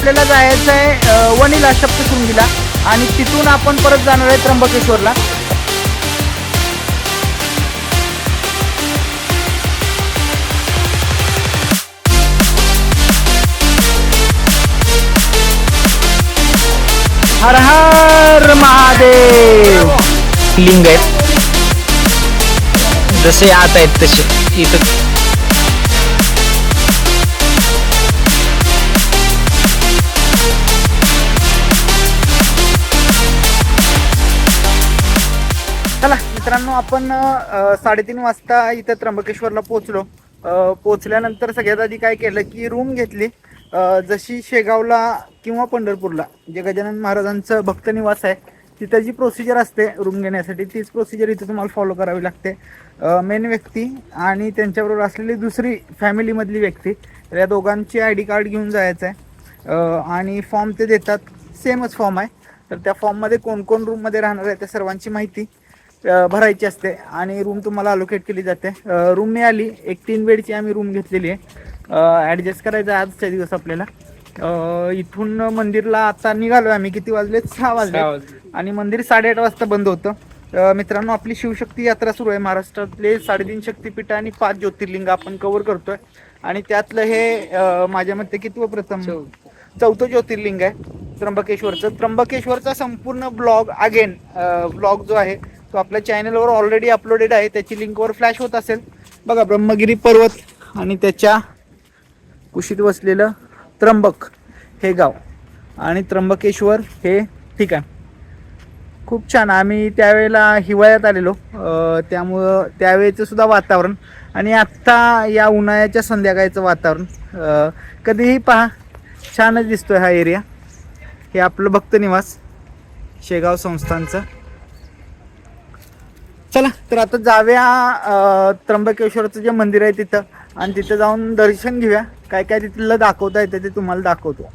आपल्याला जायचं आहे अ, वणीला सप्तशृंगीला आणि तिथून आपण परत जाणार आहे त्र्यंबकेश्वरला. हर हर महादेव. लिंग आहेत. जसे आत आहेत तसे. इथं मित्रांनो आपण साडेतीन वाजता इथं त्र्यंबकेश्वरला पोचलो पोचल्यानंतर सगळ्यात आधी काय केलं की रूम घेतली. जशी शेगावला किंवा पंढरपूरला जे गजानन महाराजांचं भक्त निवास आहे तिथं जी प्रोसिजर असते रूम घेण्यासाठी तीच प्रोसिजर इथं तुम्हाला फॉलो करावी लागते. मेन व्यक्ती आणि त्यांच्याबरोबर असलेली दुसरी फॅमिलीमधली व्यक्ती तर या दोघांची आय डी कार्ड घेऊन जायचं आहे. आणि फॉर्म ते देतात. सेमच फॉर्म आहे. तर त्या फॉर्ममध्ये कोण कोण रूममध्ये राहणार आहे त्या सर्वांची माहिती. भरायची असते आणि रूम तुम्हाला अलोकेट केली जाते. रूम मिळाली एक तीन बेडची आम्ही रूम घेतलेली आहे. ॲडजस्ट करायचं आहे आजच्या दिवस आपल्याला. इथून मंदिरला आता निघालो आम्ही. किती वाजले? सहा वाजले. आणि मंदिर साडेआठ वाजता बंद होतं. मित्रांनो आपली शिवशक्ती यात्रा सुरू आहे. महाराष्ट्रातले साडेतीन शक्तिपीठ आणि पाच ज्योतिर्लिंग आपण कव्हर करतोय. आणि त्यातलं हे माझ्या मते किती प्रथम? चौथं ज्योतिर्लिंग आहे त्र्यंबकेश्वरचं. त्र्यंबकेश्वरचा संपूर्ण ब्लॉग अगेन ब्लॉग जो आहे तो आपल्या चॅनलवर ऑलरेडी अपलोडेड आहे. त्याची लिंकवर फ्लॅश होत असेल. बघा ब्रह्मगिरी पर्वत आणि त्याच्या कुशीत वसलेलं त्र्यंबक हे गाव आणि त्र्यंबकेश्वर हे ठिकाण. खूप छान. आम्ही त्यावेळेला हिवाळ्यात आलेलो. त्यामुळं त्यावेळेचं सुद्धा वातावरण आणि आत्ता या उन्हाळ्याच्या संध्याकाळचं वातावरण. कधीही पहा छानच दिसतोय हा एरिया हे आपलं भक्त निवास शेगाव संस्थांचं चला तर आता जाऊया त्र्यंबकेश्वरचं जे मंदिर आहे तिथं. आणि तिथं जाऊन दर्शन घेऊया. काय काय तिथलं दाखवता येतं ते तुम्हाला दाखवतो.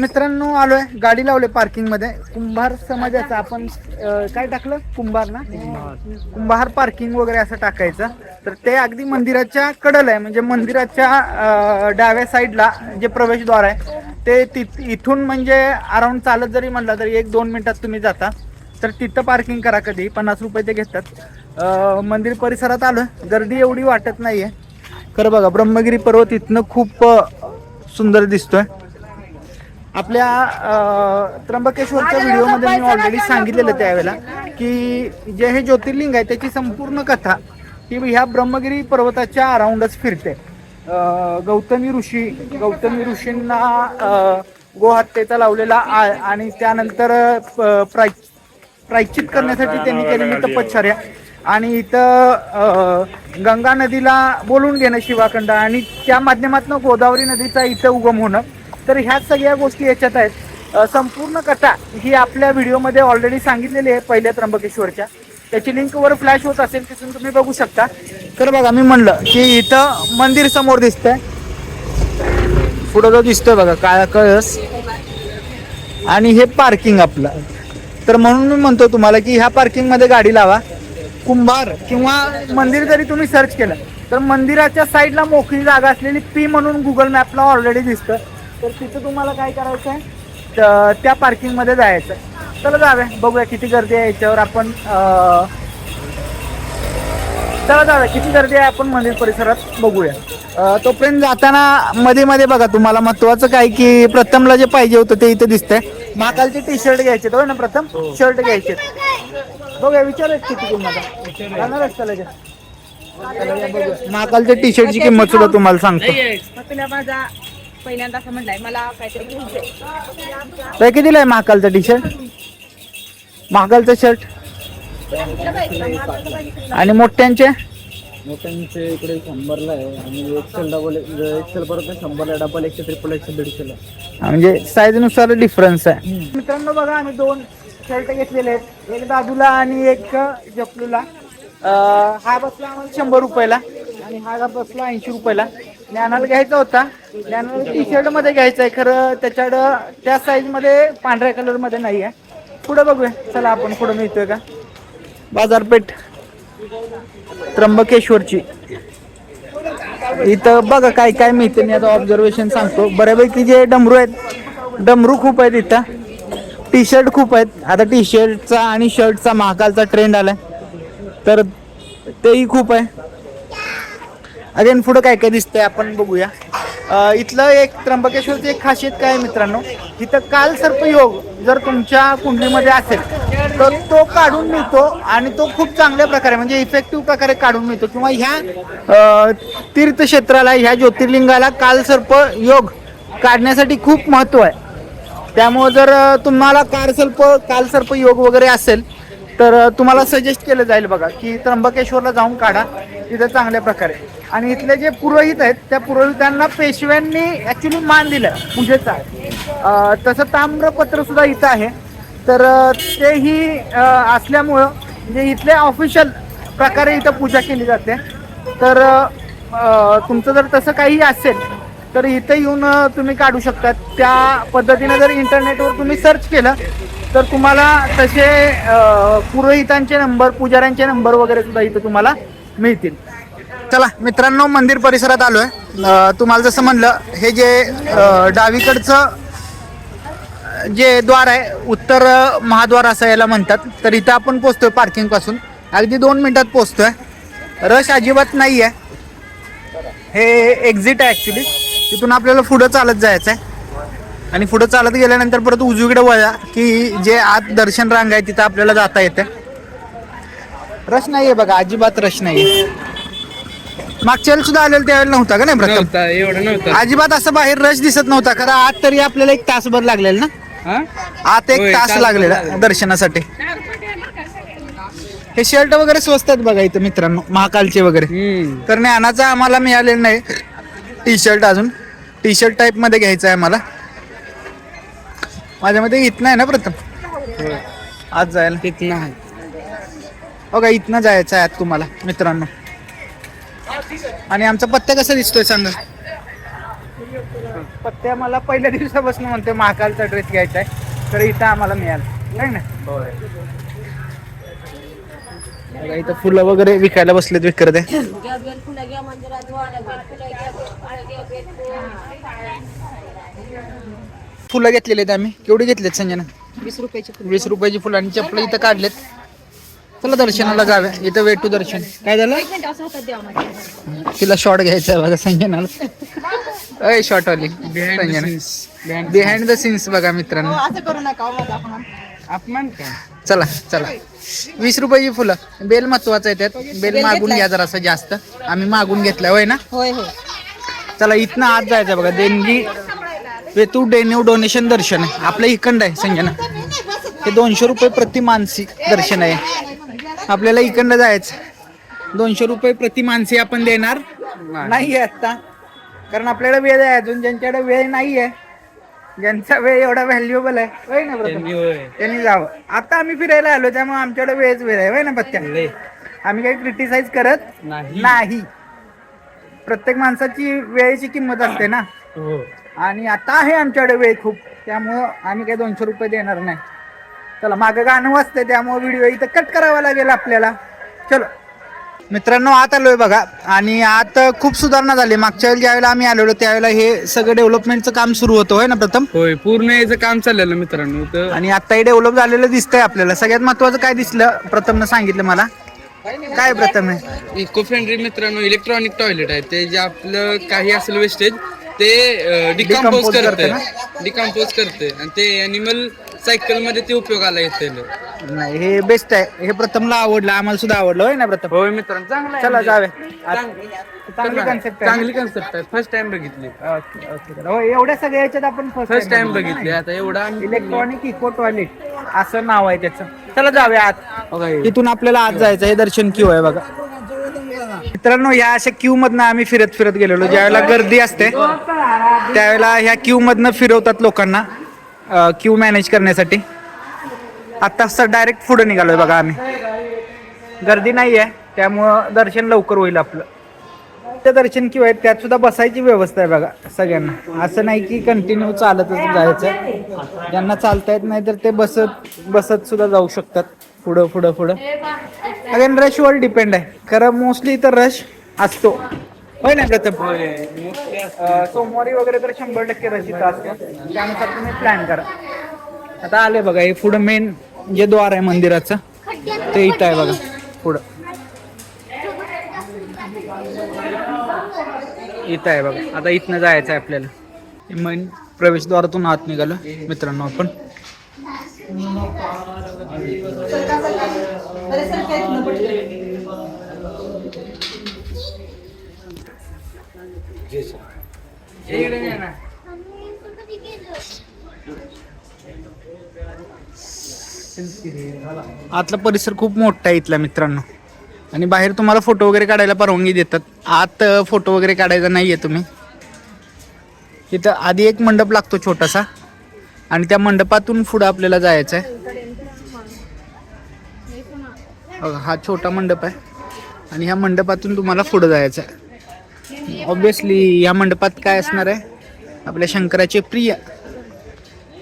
मित्रांनो आलोय. गाडी लावले पार्किंगमध्ये कुंभार समाजाचं आपण काय टाकलं? कुंभार ना? कुंभार पार्किंग वगैरे असं टाकायचं. तर ते अगदी मंदिराच्या कडल आहे. म्हणजे मंदिराच्या डाव्या साईडला जे प्रवेशद्वार आहे ते तिथ इथून म्हणजे अराउंड चालत जरी म्हणलं तरी एक दोन मिनिटात तुम्ही जाता. तर तिथं पार्किंग करा कधी. पन्नास रुपये ते घेतात. मंदिर परिसरात आलोय गर्दी एवढी वाटत नाहीये. खरं बघा ब्रह्मगिरी पर्वत इथनं खूप सुंदर दिसतोय. आपल्या त्र्यंबकेश्वरच्या व्हिडिओमध्ये मी ऑलरेडी सांगितलेलं त्यावेळेला की जे हे ज्योतिर्लिंग आहे त्याची संपूर्ण कथा ही ह्या ब्रह्मगिरी पर्वताच्या अराउंडच फिरते. गौतमी ऋषी गौतमी ऋषींना गोहत्येचा लावलेला आळ आणि त्यानंतर अं, प्राय प्रायश्चित करण्यासाठी त्यांनी केलेली तपश्चर्या. आणि इथं गंगा नदीला बोलून घेणं शिवाखंड आणि त्या माध्यमातून गोदावरी नदीचा इथं उगम होणं. तर ह्या सगळ्या गोष्टी याच्यात आहेत. संपूर्ण कथा ही आपल्या व्हिडिओमध्ये ऑलरेडी सांगितलेली आहे पहिल्या त्र्यंबकेश्वरच्या. त्याची लिंक वर फ्लॅश होत असेल तिथून तुम्ही बघू शकता. तर बघा मी म्हणलं की इथं मंदिर समोर दिसतंय. पुढं जो दिसतोय बघा काळा कळस. आणि हे पार्किंग आपलं. तर म्हणून मी म्हणतो तुम्हाला की ह्या पार्किंगमध्ये गाडी लावा. कुंभार किंवा मंदिर जरी तुम्ही सर्च केलं तर मंदिराच्या साईडला मोकळी जागा असलेली पी म्हणून गुगल मॅपला ऑलरेडी दिसतं. तर तिथं तुम्हाला काय करायचं आहे त्या पार्किंगमध्ये जायचं चला जाऊया बघूया किती गर्दी आहे याच्यावर. आपण चला जाऊया किती गर्दी आहे आपण मंदिर परिसरात बघूया. अं, तोपर्यंत जाताना मध्ये मध्ये बघा तुम्हाला महत्वाचं काय की प्रथमला जे पाहिजे होतं ते इथे दिसतंय. महाकालचे टी शर्ट घ्यायचे होय ना प्रथम? शर्ट घ्यायचे बघूया विचार किती किंमत जाणारच का लगेच? चला या बघूया. महाकालच्या टी शर्टची किंमत सुद्धा तुम्हाला सांगतो. मग तुला माझा पहिल्यांदा असं म्हणलाय मला काहीतरी घ्यायचंय तर कितीला आहे महाकालचा टी शर्ट महाकालचं शर्ट आणि मोठ्यांचे? मोठ्यांचे इकडे शंभरला आहे. आणि एक्सेल डबल एक्सेल परत शंभरला डबल एकशे ट्रिपल एकशे दीडशेला. म्हणजे साईजनुसार डिफरन्स आहे. मित्रांनो बघा आम्ही दोन शर्ट घेतलेले आहेत. एक दादूला आणि एक जपलूला. हा बसला आम्हाला शंभर रुपयाला आणि हा बसला ऐंशी रुपयाला. ज्ञानाला घ्यायचा होता. ज्ञानाला टी शर्टमध्ये घ्यायचा आहे. खरं त्याच्याकडं त्या साईजमध्ये पांढऱ्या कलरमध्ये नाही आहे पुढे बघूया. चला आपण पुढे मिळतोय का? बाजारपेठ त्र्यंबकेश्वरची. इथं बघा काय काय मिळते मी आता ऑब्झर्वेशन सांगतो. बऱ्यापैकी जे डमरू आहेत डमरू खूप आहेत इथं. टी शर्ट खूप आहेत. आता टी शर्टचा आणि शर्टचा महाकालचा ट्रेंड आलाय. तर तेही खूप आहे. अगेन पुढं काय काय दिसतंय आपण बघूया. इथलं एक त्र्यंबकेश्वरची एक खासियत काय आहे मित्रांनो? इथं काल सर्पयोग जर तुमच्या कुंडलीमध्ये असेल तर तो काढून मिळतो आणि तो खूप चांगल्या प्रकारे म्हणजे इफेक्टिव्ह प्रकारे काढून मिळतो. किंवा ह्या तीर्थक्षेत्राला ह्या ज्योतिर्लिंगाला काल सर्प योग काढण्यासाठी खूप महत्त्व आहे. त्यामुळं जर तुम्हाला कालसर्प सर्प काल योग वगैरे असेल तर तुम्हाला सजेस्ट केलं जाईल बघा की त्र्यंबकेश्वरला जाऊन काढा. तिथं चांगल्या प्रकारे. आणि इथले जे पुरोहित आहेत त्या पुरोहितांना पेशव्यांनी ॲक्च्युली मान दिलं पूजेचा तसं ताम्रपत्र सुद्धा इथं आहे. तर तेही असल्यामुळं म्हणजे इथले ऑफिशियल प्रकारे इथं पूजा केली जाते. तर तुमचं जर तसं काही असेल तर इथे येऊन तुम्ही काढू शकता त्या पद्धतीने जर इंटरनेटवर तुम्ही सर्च केलं तर तुम्हाला तसे पुरोहितांचे नंबर पुजाऱ्यांचे नंबर वगैरे सुद्धा इथं तुम्हाला मिळतील. चला मित्रांनो मंदिर परिसरात आलोय. आहे तुम्हाला जसं म्हणलं हे जे डावीकडचं जे द्वार आहे उत्तर महाद्वार असं याला म्हणतात. तर इथं आपण पोचतोय पार्किंगपासून अगदी दोन मिनिटात पोचतोय. रश अजिबात नाही आहे हे एक्झिट आहे ॲक्च्युली तिथून आपल्याला पुढं चालत जायचं आहे आणि पुढं चालत गेल्यानंतर परत उजवीकडे वळा की जे आत दर्शन रांग आहे तिथं आपल्याला जाता येते रश नाही आहे बघा अजिबात रश नाही आहे मागच्या वेळेला सुद्धा आलेलं त्यावेळेला नव्हता का नाही नव्हता एवढं नव्हतं. अजिबात असं बाहेर रश दिसत नव्हता. कारण आत तरी आपल्याला एक तासभर लागलेला ना? हा? आत एक तास लागलेला लागला. दर्शनासाठी. हे शर्ट वगैरे स्वस्त आहेत बघा इथं मित्रांनो महाकालचे वगैरे. हम्म. तर ज्ञानाचा आम्हाला मिळालेलं नाही. टी शर्ट अजून. टी शर्ट टाईपमध्ये घ्यायचं आहे आम्हाला. माझ्यामध्ये इथनं आहे ना प्रथम आज जायला. तिथं आहे. बघा इथनं जायचं आहे आज तुम्हाला मित्रांनो. आणि आमचा पत्ता कसा दिसतोय सांगा? पत्त्या मला पहिल्या दिवसापासून म्हणतोय महाकालचा ड्रेस घ्यायचा आहे. तर इथं आम्हाला मिळालं. नाही ना? इथं फुलं वगैरे विकायला बसलेत विक्रेते. फुलं घेतलेली आहेत आम्ही. केवढी घेतलीत संजना? वीस रुपयाची वीस रुपयाची फुलं आणि चपल इथं काढलेत. चला दर्शनाला जाऊया. इथं वेट टू दर्शन. काय झालं? तिला शॉर्ट घ्यायचा आहे बघा संजनाला अय शॉर्ट वाली. संजना. बिहाइंड द सीन्स बघा मित्रांनो. असं करू नका हो माझा अपमान. चला चला. वीस रुपयाची फुलं. बेल महत्वाचं आहे त्यात. बेल मागून घ्या जरासं जास्त. आम्ही मागून घेतलं होय ना? होय होय. चला इथनं आत जायचं बघा. देणगी वेतू डेन्यू डोनेशन दर्शन आहे. आपलं इकंड आहे संजना. हे दोनशे रुपये प्रति मानसी दर्शन आहे. आपल्याला इकंड जायचं. दोनशे रुपये प्रति मानसी आपण देणार. नाही आहे आता. कारण आपल्याला वेळ आहे अजून. ज्यांच्याकडे वेळ नाही आहे ज्यांचा वेळ एवढा व्हॅल्युएबल आहे. होय ना? त्यांनी जावं. आता आम्ही फिरायला आलो त्यामुळे आमच्याकडे वेळच वेळ आहे. होय ना पत्त्या. आम्ही काही क्रिटिसाइज करत नाही. नाही. प्रत्येक माणसाची वेळेची किंमत असते ना. हो. आणि आता आहे आमच्याकडे वेळ खूप. त्यामुळं आम्ही काही दोनशे रुपये देणार नाही. चला मागं गाणं वाजतंय त्यामुळे व्हिडिओ इथं कट करावा लागेल आपल्याला. चलो. मित्रांनो आत आलोय बघा. आणि आत खूप सुधारणा झाली. मागच्या वेळेला ज्यावेळेला आम्ही आलेलो त्यावेळेला हे सगळं डेव्हलपमेंटचं काम सुरू होतं होय ना प्रथम? होय पूर्ण याचं काम चाललेलं मित्रांनो तर आणि आता हे डेव्हलप झालेलं दिसतंय आपल्याला. सगळ्यात महत्वाचं काय दिसलं? प्रथमनं सांगितलं मला. काय प्रथम आहे? इको फ्रेंडली मित्रांनो इलेक्ट्रॉनिक टॉयलेट आहे. ते जे आपलं काही असेल वेस्टेज ते डिकम्पोज Decompose करते करते डिकम्पोज करते आणि ते अॅनिमल सायकलमध्ये ते उपयोगाला येते नाही हे बेस्ट आहे. हे प्रथमला आवडलं आम्हाला सुद्धा आवडलं होय ना प्रथम? होय मित्रांनो चांगलं आहे चला म्हणजे. जावे चांग- चांगली कन्सेप्ट आहे. चांगली कन्सेप्ट आहे. फर्स्ट टाइम बघितली. ओके ओके हो एवढ्या सगळ्या याच्यात आपण फर्स्ट टाइम बघितली. आता एवढा आम्ही- इलेक्ट्रॉनिक इको टॉयलेट असं नाव आहे त्याचं. चला जाऊया आत. हो काय? तिथून आपल्याला आत जायचं हे दर्शन क्यू आहे बघा. मित्रांनो ह्या अशा क्यू मधनं आम्ही फिरत फिरत गेलेलो. ज्यावेळेला गर्दी असते त्यावेळेला ह्या क्यू मधनं फिरवतात लोकांना. क्यू मॅनेज करण्यासाठी. आत्ता सर डायरेक्ट पुढे निघालोय बघा आम्ही. गर्दी नाही आहे त्यामुळं दर्शन लवकर होईल आपलं. ते दर्शन किंवा आहेत त्यात सुद्धा बसायची व्यवस्था आहे बघा सगळ्यांना. असं नाही की कंटिन्यू चालतच जायचं ज्यांना चालता येत नाही तर ते बसत बसत सुद्धा जाऊ शकतात. पुढं पुढं पुढं. अगेन रशवर डिपेंड आहे. खरं मोस्टली तर रश असतो. होय ना प्रथम अं, सोमवारी वगैरे तर शंभर टक्के रचित असते त्यानुसार तुम्ही प्लॅन करा. आता आले बघा हे पुढं मेन जे द्वार आहे मंदिराचं ते इथं आहे बघा. पुढं. इथं आहे बघा. आता इथनं जायचं आहे आपल्याला मेन प्रवेशद्वारातून आत निघालो मित्रांनो आपण. आतला परिसर खूप मोठा आहे इथला मित्रांनो. आणि बाहेर तुम्हाला फोटो वगैरे काढायला परवानगी देतात. आत फोटो वगैरे काढायचा नाही आहे तुम्ही. इथं आधी एक मंडप लागतो छोटासा. आणि त्या मंडपातून पुढं आपल्याला जायचं आहे. हा छोटा मंडप आहे. आणि ह्या मंडपातून तुम्हाला पुढं जायचं आहे. ऑब्विसली या मंडपात काय असणार आहे? आपल्या शंकराचे प्रिय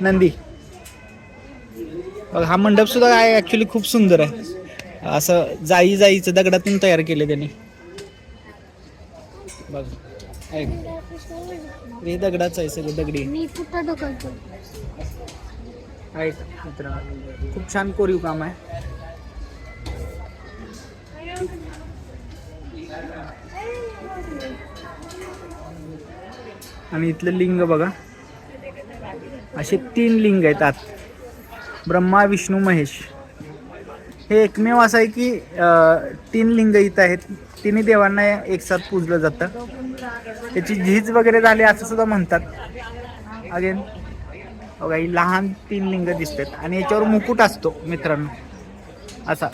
नंदी. बघा हा मंडप सुद्धा आहे ऍक्च्युली खूप सुंदर आहे. असं जाई जाईचं दगडातून तयार केले त्यांनी. बघा? हे दगडाचं आहे सगळं दगडी. मी कुठं ढकलतो आहे का मित्रांनो. खूप छान कोरीव काम आहे. आणि इथलं लिंग बघा. असे तीन लिंग आहेत आत. ब्रह्मा विष्णू महेश. हे एकमेव असं आहे की तीन लिंग इथं आहेत. तिन्ही देवांना एकसाथ पूजलं जातं. त्याची झीज वगैरे झाली असं सुद्धा म्हणतात. अगेन बघा ही लहान तीन लिंग दिसतात. आणि याच्यावर मुकुट असतो मित्रांनो. असा.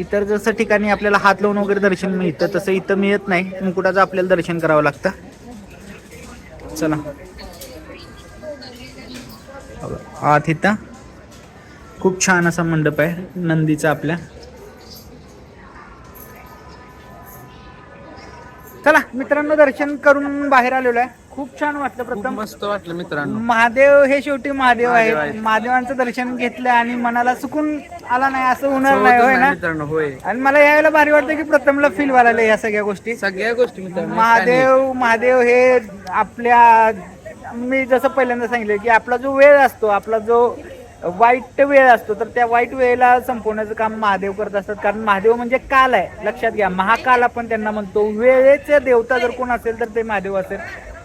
इतर जसं ठिकाणी आपल्याला हात लावून वगैरे दर्शन मिळतं तसं इथं मिळत नाही. मुकुटाचं आपल्याला दर्शन करावं लागतं. चला. आत इथं. खूप छान असा मंडप आहे नंदीचा आपल्या. चला मित्रांनो दर्शन करून बाहेर आलेलो आहे. खूप छान वाटलं प्रथम. मस्त वाटलं मित्रांनो. महादेव हे शेवटी महादेव आहे. महादेवांचं दर्शन घेतलं आणि मनाला सुकून आला नाही असं होणार नाही होय ना? मित्रांनो होय. आणि मला यायला भारी वाटतं की प्रथमला फील व्हायला या सगळ्या गोष्टी. सगळ्या गोष्टी मित्रांनो महादेव महादेव हे आपल्या मी जसं पहिल्यांदा सांगितलं की आपला जो वेळ असतो आपला जो वाईट वेळ असतो तर त्या वाईट वेळेला संपवण्याचं काम महादेव करत असतात. कारण महादेव म्हणजे काल आहे. लक्षात घ्या महाकाल आपण त्यांना म्हणतो. वेळेचे देवता जर कोण असेल तर ते महादेव असेल.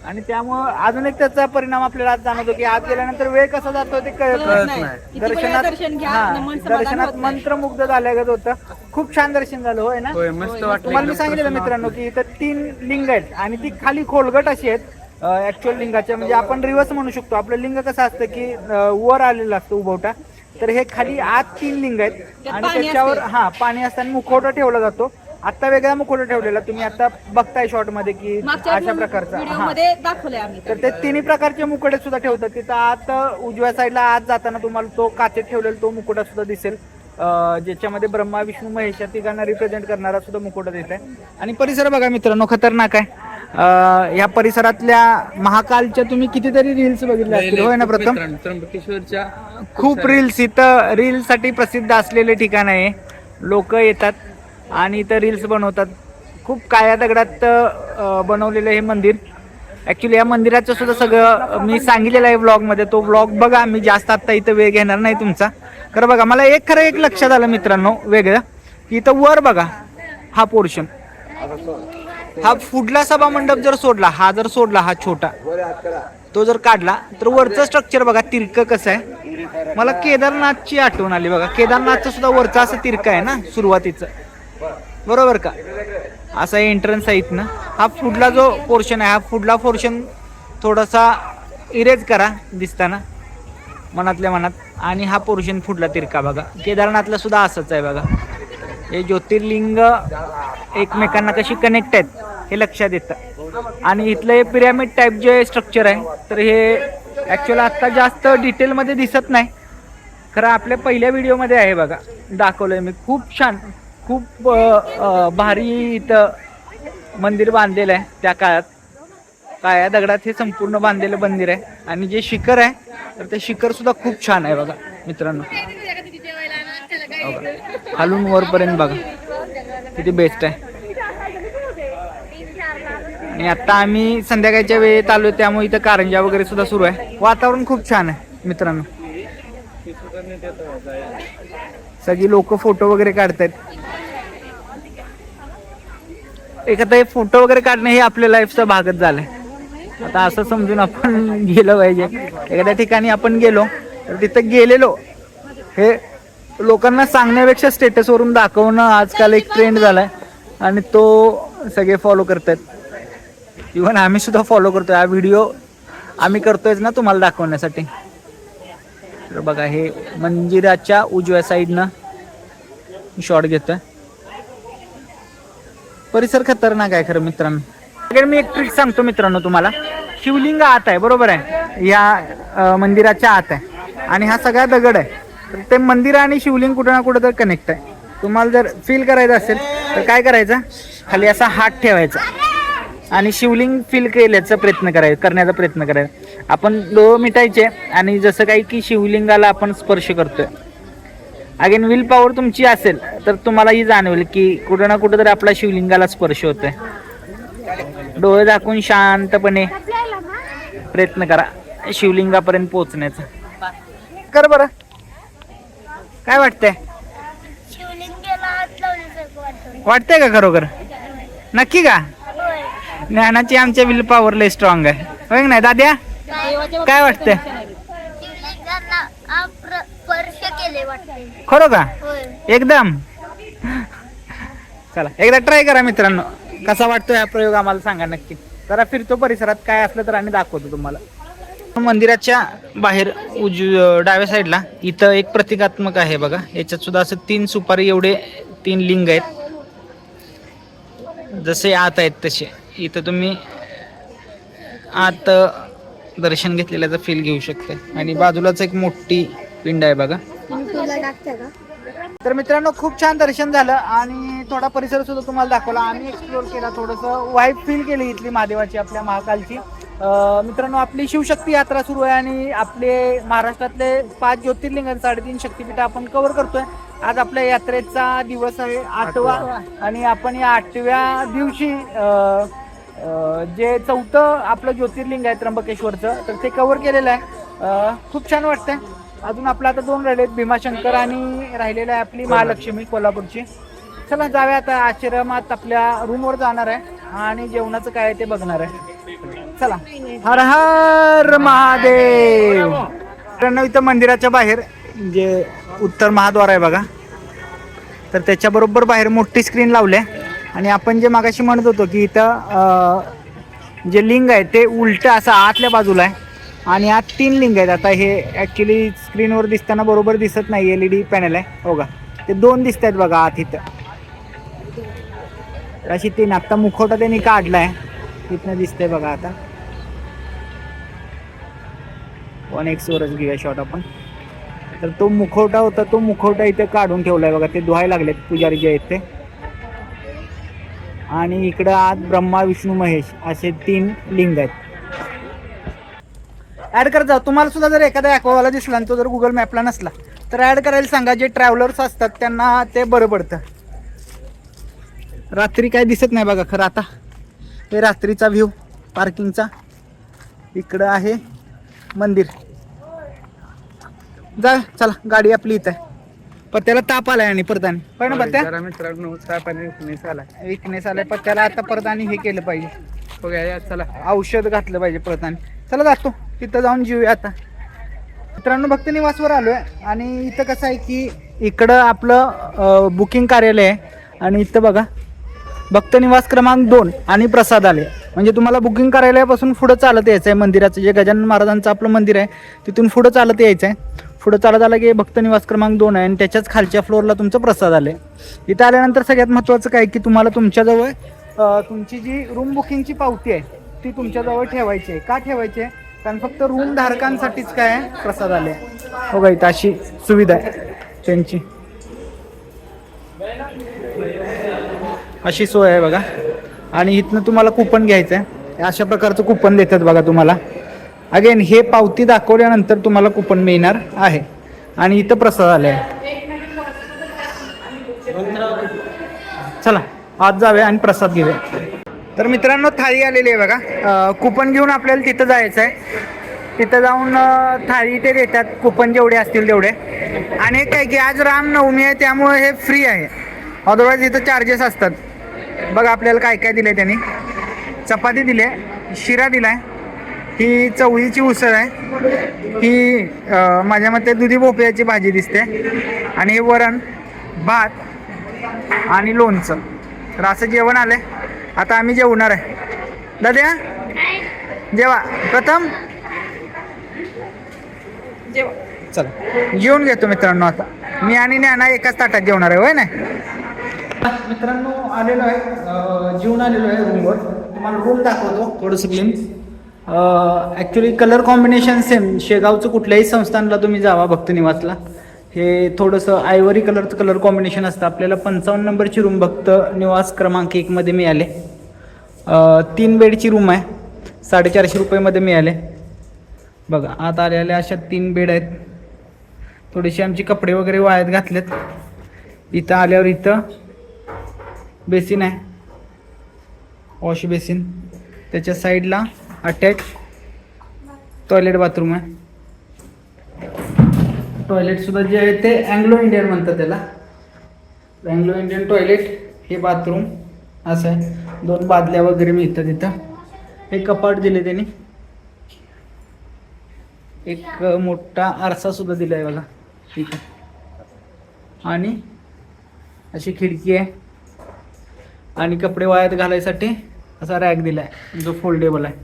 आणि त्यामुळं अजून एक त्याचा परिणाम आपल्याला आज जाणवतो की आत गेल्यानंतर वेळ कसा जातो ते कळत कळत नाही. नाही. किती वेळा दर्शन घ्या, हा, मन समाधान दर्शनात नाही. मंत्रमुग्ध झाल्यागत होतं. खूप छान दर्शन झालं होय ना? होय मस्त वाटलं तुम्हाला मी सांगितलं मित्रांनो की इथं तीन लिंग आहेत आणि ती खाली खोलगट अशी आहेत ऍक्च्युअल लिंगाच्या. म्हणजे आपण रिवर्स म्हणू शकतो. आपलं लिंग कसं असतं की अं, वर आलेलं असतं उभवटा. तर हे खाली आत तीन लिंग आहेत. त्यात आणि पाणी त्याच्यावर. हा पाणी असताना मुखवटा ठेवला जातो. आता वेगळा मुखवटा ठेवलेला? तुम्ही आता बघताय शॉर्टमध्ये की अशा प्रकारचा. व्हिडिओ हा. मध्ये दाखवलंय आम्ही. तर ते तिन्ही प्रकारचे मुकुटे सुद्धा ठेवतात. तिथं आत उजव्या साईडला आत जाताना तुम्हाला तो काचेत ठेवलेला तो मुकुटा सुद्धा दिसेल. अं, ज्याच्यामध्ये ब्रह्मा विष्णू महेश या तिघांना रिप्रेझेंट करणारा सुद्धा मुकुटा दिसत आहे. आणि परिसर बघा मित्रांनो खतरनाक आहे. अं, या परिसरातल्या महाकालच्या तुम्ही कितीतरी रील्स बघितल्या असतील. होय ना प्रथम मित्रांनो, त्र्यंबकेश्वरच्या खूप रील्स इथं रील साठी प्रसिद्ध असलेले ठिकाण आहे लोक येतात आणि इथं रील्स बनवतात. खूप काळ्या दगडात बनवलेलं हे मंदिर. ऍक्च्युली या मंदिराचं सुद्धा सगळं मी सांगितलेलं आहे ब्लॉगमध्ये तो ब्लॉग बघा मी जास्त आत्ता इथं वेळ घेणार नाही तुमचा. खरं बघा मला एक खरं एक लक्षात आलं मित्रांनो वेगळं. की इथं वर बघा हा पोर्शन हा फुडला सभा मंडप जर सोडला हा जर सोडला हा छोटा. तो जर काढला तर वरचं स्ट्रक्चर बघा तिरकं कसं आहे. मला केदारनाथची आठवण आली बघा. केदारनाथचं सुद्धा वरचं असं तिरकं आहे ना सुरुवातीचं. बरोबर का? असा एंट्रन्स आहे इथनं. हा पुढला जो पोर्शन आहे हा पुढला पोर्शन थोडासा इरेज करा दिसताना मनातल्या मनात. आणि हा पोर्शन फुडला तिरका बघा. केदारनाथला सुद्धा असंच आहे बघा. हे ज्योतिर्लिंग एकमेकांना कशी कनेक्ट आहेत हे लक्षात येतं. आणि इथलं हे पिरॅमिड टाईप जे स्ट्रक्चर आहे तर हे ॲक्च्युअल आत्ता जास्त डिटेलमध्ये दिसत नाही. खरं आपल्या पहिल्या व्हिडिओमध्ये आहे बघा. दाखवलं आहे मी. खूप छान. खूप भारी इथं मंदिर बांधलेलं आहे त्या काळात. काळ्या दगडात हे संपूर्ण बांधलेलं मंदिर आहे. आणि जे शिखर आहे तर ते शिखर सुद्धा खूप छान आहे बघा मित्रांनो. खालून वरपर्यंत बघा किती बेस्ट आहे. आणि आता आम्ही संध्याकाळच्या वेळेत आलो त्यामुळे इथं कारंजा वगैरे सुद्धा सुरू आहे. वातावरण खूप छान आहे मित्रांनो. सगळी लोक फोटो वगैरे काढतायत. एखादा फोटो वगैरे काढणे हे आपल्या लाईफचा भागच झालाय. आता असं समजून आपण गेलं पाहिजे. एखाद्या ठिकाणी आपण गेलो तर तिथं गेलेलो हे लोकांना सांगण्यापेक्षा स्टेटसवरून दाखवणं आजकाल एक ट्रेंड झालाय. आणि तो सगळे फॉलो करतात इव्हन आम्ही सुद्धा फॉलो करतो हा व्हिडिओ आम्ही करतोयच ना तुम्हाला दाखवण्यासाठी. तर बघा हे मंदिराच्या उजव्या साईडनं शॉट घेतोय. परिसर खतरनाक आहे खरं मित्रांनो. मी एक ट्रिक सांगतो मित्रांनो तुम्हाला. शिवलिंग आत आहे बरोबर आहे? या मंदिराच्या आत आहे. आणि हा सगळा दगड आहे. तर ते मंदिर आणि शिवलिंग कुठं ना कुठं तर कनेक्ट आहे. तुम्हाला जर फील करायचं असेल तर काय करायचं? खाली असा हात ठेवायचा. आणि शिवलिंग फील केल्याचा प्रयत्न करायचा करण्याचा प्रयत्न करायचा. आपण डोळं मिटायचे आणि जसं काही की शिवलिंगाला आपण स्पर्श करतोय. अगेन विल पॉवर तुमची असेल तर तुम्हाला ही जाणवेल की कुठं ना कुठं तरी आपला शिवलिंगाला स्पर्श होतोय. डोळे दाखवून शांतपणे प्रयत्न करा शिवलिंगापर्यंत पोहोचण्याचा. कर बरं. काय वाटतंय? वाटतंय. का खरोखर? नक्की का? ज्ञानाची आमच्या विल पॉवर लय स्ट्रॉंग आहे. होय की नाही दाद्या? काय वाटतंय शिवलिंगाला स्पर्श केले वाटते खरं का? एकदम. चला एकदा ट्राय करा मित्रांनो. कसा वाटतोय हा प्रयोग आम्हाला सांगा नक्की. जरा फिरतो परिसरात काय असलं तर आम्ही दाखवतो तुम्हाला. मंदिराच्या बाहेर उज डाव्या साईडला इथं एक प्रतिकात्मक आहे बघा. याच्यात सुद्धा असं तीन सुपारी एवढे तीन लिंग आहेत. जसे आत आहेत तसे. इथं तुम्ही आत दर्शन घेतलेल्याचा फील घेऊ शकता आणि बाजूलाच एक मोठी पिंड आहे बघा. तर मित्रांनो खूप छान दर्शन झालं आणि थोडा परिसर सुद्धा तुम्हाला दाखवला. आम्ही एक्सप्लोर केला थोडंसं वाईब फील केली इथली महादेवाची आपल्या महाकालची. मित्रांनो आपली शिवशक्ती यात्रा सुरू आहे आणि आपले महाराष्ट्रातले पाच ज्योतिर्लिंग साडेतीन शक्तिपीठ आपण कव्हर करतोय. आज आपल्या यात्रेचा दिवस आहे आठवा आणि आपण या आठव्या दिवशी जे चौथं आपलं ज्योतिर्लिंग आहे त्र्यंबकेश्वरचं तर ते कव्हर केलेलं आहे. खूप छान वाटतंय. अजून आपलं आता दोन राहिलेत भीमाशंकर आणि राहिलेलं आहे आपली महालक्ष्मी कोल्हापूरची. चला जाऊया आता आश्रमात आपल्या रूमवर जाणार आहे. आणि जेवणाचं काय आहे ते बघणार आहे. चला. हर हर महादेव. इथं मंदिराच्या बाहेर जे उत्तर महाद्वार आहे बघा. तर त्याच्याबरोबर बाहेर मोठी स्क्रीन लावली आहे. आणि आपण जे मागाशी म्हणत होतो की इथं जे लिंग आहे ते उलट असं आतल्या बाजूला आहे. आणि आत तीन लिंग आहेत. आता हे ॲक्च्युली स्क्रीनवर दिसताना बरोबर दिसत नाही एल ई डी पॅनल आहे. हो का? ते दोन दिसत आहेत बघा आत इथं. तर अशी तीन. आत्ता मुखवटा त्यांनी काढला आहे तिथनं दिसतंय बघा आता. वन एक्सवरच घेऊया शॉट आपण. तर तो मुखवटा होता तो मुखवटा इथे काढून ठेवलाय बघा. ते धुवायला लागलेत पुजारी जे आहेत ते. आणि इकडं आत ब्रह्मा विष्णू महेश असे तीन लिंग आहेत. ऍड करत जा. तुम्हाला सुद्धा जर एखादा ॲक्वावाला दिसला आणि तो जर गुगल मॅपला नसला तर ऍड करायला सांगा. जे ट्रॅव्हलर्स असतात त्यांना ते बरं पडतं. रात्री काय दिसत नाही बघा खरं आता. हे रात्रीचा व्ह्यू पार्किंगचा इकडं आहे मंदिर. जा चला गाडी आपली इथं आहे. पत्त्याला ताप आलाय आणि परत आणि पण पत्त्या? मित्रांनो ताप आणि weakness आलाय. विकनेस आलाय. पत्त्याला आता परत आणि हे केलं पाहिजे. बघा या चला. औषध घातलं पाहिजे परत आणि चला जातो. तिथं जाऊन जेऊया आता. मित्रांनो भक्त निवासवर आहे आणि इथं कसं आहे की इकडं आपलं बुकिंग कार्यालय आहे. आणि इथं बघा भक्त निवास क्रमांक दोन आणि प्रसाद आले. म्हणजे तुम्हाला बुकिंग कार्यालयापासून पुढं चालत यायचं आहे मंदिराचं जे गजानन महाराजांचं आपलं मंदिर आहे तिथून पुढं चालत यायचं आहे पुढं चालत आलं की भक्त निवास क्रमांक दोन आहे. आणि त्याच्याच खालच्या फ्लोअरला तुमचं प्रसाद आले. इथं आल्यानंतर सगळ्यात महत्त्वाचं काय की तुम्हाला तुमच्याजवळ तुमची जी रूम बुकिंगची पावती आहे ती तुमच्याजवळ ठेवायची आहे. का ठेवायची आहे? कारण फक्त रूम धारकांसाठीच काय प्रसाद आले. हो का इथं अशी सुविधा आहे त्यांची. अशी सोय आहे बघा. आणि इथनं तुम्हाला कुपन घ्यायचं आहे अशा प्रकारचं कुपन देतात बघा तुम्हाला. अगेन हे पावती दाखवल्यानंतर तुम्हाला कुपन मिळणार आहे. आणि इथं प्रसाद आले आहे. चला आज जाऊया आणि प्रसाद घेऊया. तर मित्रांनो थाळी आलेली आहे बघा. कुपन घेऊन आपल्याला तिथं जायचं आहे. तिथं जाऊन थाळी ते देतात. कुपन जेवढे असतील तेवढे. आणि एक काय की आज रामनवमी आहे त्यामुळे हे फ्री आहे. अदरवाईज इथं चार्जेस असतात. बघा आपल्याला काय काय दिलं आहे त्यांनी. चपाती दिली आहे शिरा दिला आहे ही चवळीची उसळ आहे. ही माझ्या मते दुधी भोपळ्याची भाजी दिसते. आणि हे वरण भात आणि लोणचं. तर असं जेवण आलं आहे आता आम्ही जेवणार आहे. दाद्या? जेवा. प्रथम? चला. जेवून घेतो मित्रांनो आता. मी आणि ज्ञाना एकाच ताटात जेवणार आहे होय ना? मित्रांनो आलेलो आहे अं, जेवून आलेलो आहे रूमवर तुम्हाला रूम दाखवतो थोडंसं glimpse actually colour combination same शेगावचं कुठल्याही संस्थानला तुम्ही जावा भक्त निवासला. हे थोडंसं आयवरी कलरचं कलर कॉम्बिनेशन असतं. आपल्याला पंचावन्न नंबरची रूम भक्त निवास क्रमांक एकमध्ये मिळाले. तीन बेडची रूम आहे. साडेचारशे रुपयेमध्ये मिळाले. बघा आत आलेल्या अशा तीन बेड आहेत. थोडेसे आमचे कपडे वगैरे वाळत घातलेत. इथं आल्यावर इथं बेसिन आहे. Wash basin. त्याच्या साईडला अटॅच टॉयलेट बाथरूम आहे. टॉयलेट सुद्धा जे आहे ते अँग्लो इंडियन म्हणतात त्याला. अँग्लो इंडियन टॉयलेट हे बाथरूम असं आहे. दोन बादल्या वगैरे मिळतात तिथं हे कपाट दिले त्यांनी. एक मोठा आरसा सुद्धा दिला आहे बघा तिथं आणि अशी खिडकी आहे. आणि कपडे वायात घालायसाठी असा रॅक दिला आहे जो फोल्डेबल आहे.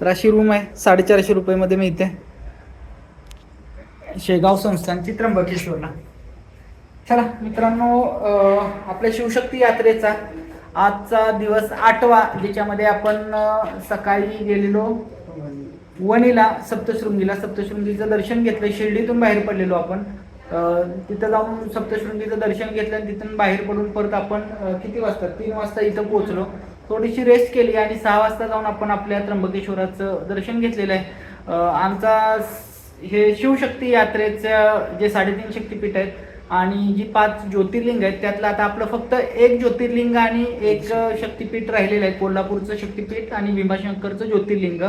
तर अशी रूम आहे. साडेचारशे रुपयेमध्ये मिळते. शेगाव संस्थानची त्र्यंबकेश्वरला चला मित्रांनो आपल्या शिवशक्ती यात्रेचा आजचा दिवस आठवा ज्याच्यामध्ये आपण सकाळी गेलेलो वणीला सप्तशृंगीला. सप्तशृंगीचं दर्शन घेतलं शिर्डीतून बाहेर पडलेलो आपण. तिथं जाऊन सप्तशृंगीचं दर्शन घेतलं आणि तिथून बाहेर पडून परत आपण किती वाजता? तीन वाजता इथं पोहोचलो. थोडीशी रेस्ट केली आणि सहा वाजता जाऊन आपण आपल्या त्र्यंबकेश्वराचं दर्शन घेतलेलं आहे. आमचा हे शिवशक्ती यात्रेचं जे साडेतीन शक्तीपीठ आहेत आणि जी पाच ज्योतिर्लिंग आहेत त्यातलं आता आपलं फक्त एक ज्योतिर्लिंग आणि एक शक्तीपीठ राहिलेलं आहे कोल्हापूरचं शक्तीपीठ आणि भीमाशंकरचं ज्योतिर्लिंग.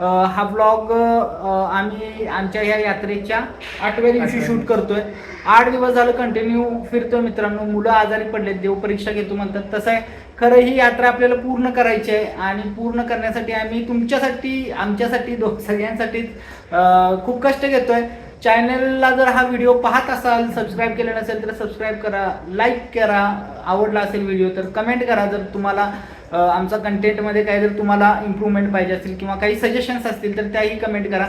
हा ब्लॉग आम्ही आमच्या ह्या यात्रेच्या आठव्या दिवशी शूट करतोय. आठ दिवस झालं कंटिन्यू फिरतोय मित्रांनो. मुलं आजारी पडलेत देवपरीक्षा घेतो म्हणतात. तसं आहे. खरं ही यात्रा आपल्याला पूर्ण करायची आहे आणि पूर्ण करण्यासाठी आम्ही तुमच्यासाठी आमच्यासाठी दो सगळ्यांसाठीच खूप कष्ट घेतोय. चॅनलला जर हा व्हिडिओ पाहत असाल सबस्क्राईब केलं नसेल तर सबस्क्राईब करा लाईक करा. आवडला असेल व्हिडिओ तर कमेंट करा. जर तुम्हाला आमचा कंटेंटमध्ये काही जर तुम्हाला इम्प्रूव्हमेंट पाहिजे असेल किंवा काही सजेशन्स असतील तर त्याही कमेंट करा.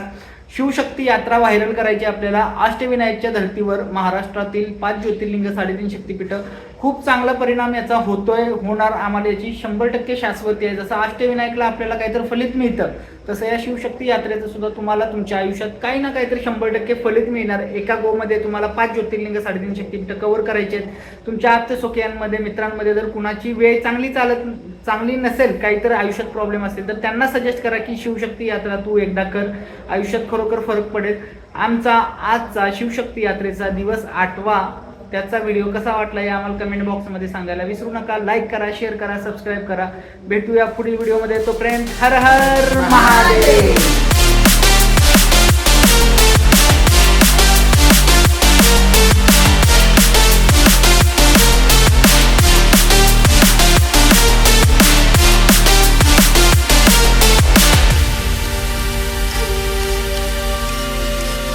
शिवशक्ती यात्रा व्हायरल करायची आपल्याला अष्टविनायकच्या धर्तीवर महाराष्ट्रातील पाच ज्योतिर्लिंग साडेतीन शक्तीपीठं. खूप चांगला परिणाम याचा होतोय होणार आम्हाला याची शंभर टक्के शाश्वती आहे. जसं अष्टविनायकला आपल्याला काहीतरी फलित मिळतं तसं या शिवशक्ती यात्रेचं सुद्धा तुम्हाला तुमच्या आयुष्यात काही ना काहीतरी शंभर टक्के फलित मिळणार. एका गोमध्ये तुम्हाला पाच ज्योतिर्लिंग साडेतीन शक्तीपीठं कव्हर करायचे आहेत. तुमच्या आप्तसोखियांमध्ये मित्रांमध्ये जर कुणाची वेळ चांगली चालत चांगली नसेल काहीतरी आयुष्यात प्रॉब्लेम असेल तर त्यांना सजेस्ट करा की शिवशक्ती यात्रा तू एकदा कर. आयुष्यात खरोखर फरक पडेल. आमचा आजचा शिवशक्ती यात्रेचा दिवस आठवा. त्याचा व्हिडिओ कसा वाटला हे आम्हाला कमेंट बॉक्समध्ये सांगायला विसरू नका. लाईक करा शेअर करा सबस्क्राईब करा. भेटूया पुढील व्हिडिओमध्ये तोपर्यंत हर हर महादेव.